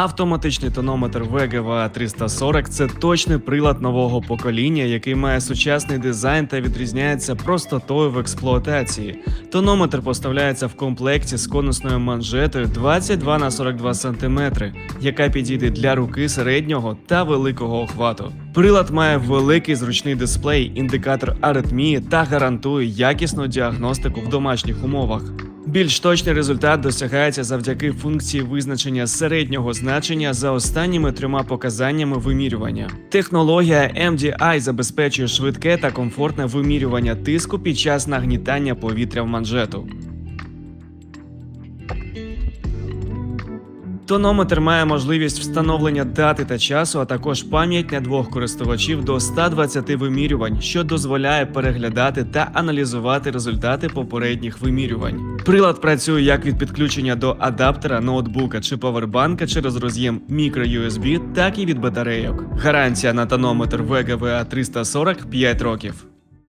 Автоматичний тонометр VGVA 340 це точний прилад нового покоління, який має сучасний дизайн та відрізняється простотою в експлуатації. Тонометр поставляється в комплекті з конусною манжетою 22 на 42 см, яка підійде для руки середнього та великого охвату. Прилад має великий зручний дисплей, індикатор аритмії та гарантує якісну діагностику в домашніх умовах. Більш точний результат досягається завдяки функції визначення середнього значення за останніми трьома показаннями вимірювання. Технологія MDI забезпечує швидке та комфортне вимірювання тиску під час нагнітання повітря в манжету. Тонометр має можливість встановлення дати та часу, а також пам'ять для двох користувачів до 120 вимірювань, що дозволяє переглядати та аналізувати результати попередніх вимірювань. Прилад працює як від підключення до адаптера, ноутбука чи павербанка через роз'єм microUSB, так і від батарейок. Гарантія на тонометр VGVA 340 5 років.